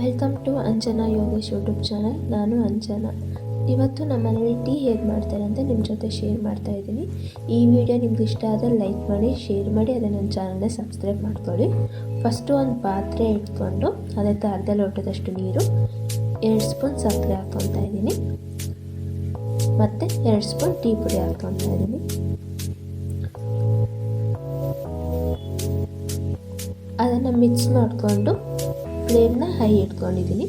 Welcome to Anjana Yogesh YouTube channel ನಾನು ಅಂಜನಾ ಇವತ್ತು ನಮ್ಮ ಮನೇಲಿ ಟೀ ಹೇಗೆ ಮಾಡ್ತಾರೆ ಅಂತ ನಿಮ್ಮ ಜೊತೆ ಶೇರ್ ಮಾಡ್ತಾ ಇದ್ದೀನಿ. ಈ ವಿಡಿಯೋ ನಿಮ್ಗೆ ಇಷ್ಟ ಆದರೆ ಲೈಕ್ ಮಾಡಿ ಶೇರ್ ಮಾಡಿ, ಅದೇ ನನ್ನ ಚಾನಲ್ನ ಸಬ್ಸ್ಕ್ರೈಬ್ ಮಾಡ್ಕೊಳ್ಳಿ. ಫಸ್ಟು ಒಂದು ಪಾತ್ರೆ ಇಟ್ಕೊಂಡು ಅದಕ್ಕೆ ಅರ್ಧ ಲೋಟದಷ್ಟು ನೀರು, ಎರಡು ಸ್ಪೂನ್ ಸಕ್ಕರೆ ಹಾಕ್ಕೊತಾ ಇದ್ದೀನಿ. ಮತ್ತು ಎರಡು ಸ್ಪೂನ್ ಟೀ ಪುಡಿ ಹಾಕ್ಕೊತಾ ಇದ್ದೀನಿ. ಅದನ್ನು ಮಿಕ್ಸ್ ಮಾಡಿಕೊಂಡು ಫ್ಲೇಮ್ನ ಹೈ ಇಟ್ಕೊಂಡಿದ್ದೀನಿ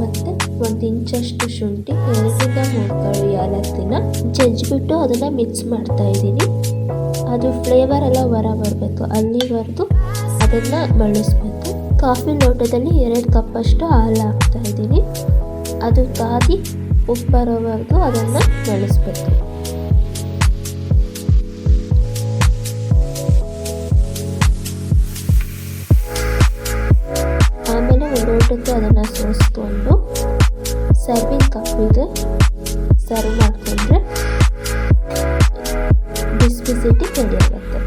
ಮತ್ತು ಒಂದು ಇಂಚಷ್ಟು ಶುಂಠಿ ಎರಡರಿಂದ ಮೂರು ಕಾಳು ಏಲಕ್ಕಿನ ಜಜ್ಜಿಬಿಟ್ಟು ಅದನ್ನು ಮಿಕ್ಸ್ ಮಾಡ್ತಾ ಇದ್ದೀನಿ. ಅದು ಫ್ಲೇವರ್ ಎಲ್ಲ ಹೊರ ಬರಬೇಕು. ಅಲ್ಲಿವರೆಗೂ ಅದನ್ನು ಬಳಸ್ಬೇಕು ಕಾಫಿ ಲೋಟದಲ್ಲಿ ಎರಡು ಕಪ್ಪಷ್ಟು ಹಾಲು ಹಾಕ್ತಾ ಇದ್ದೀನಿ. ಅದು ಕಾದಿ ಉಪ್ಪು ಬರೋವರೆಗೂ ಅದನ್ನು ಬಳಸಬೇಕು ಎಷ್ಟಿರುತ್ತೋ ಅದನ್ನು ಸೋಸ್ಕೊಂಡು ಸರ್ವಿಂಗ್ ಕಪ್ಪಿಗೆ ಸರ್ವ್ ಮಾಡಿಕೊಂಡ್ರೆ ಬಿಸಿ ಬಿಸಿ ಟಿ ಆಗುತ್ತೆ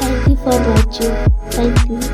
Thank you for watching. Thank you.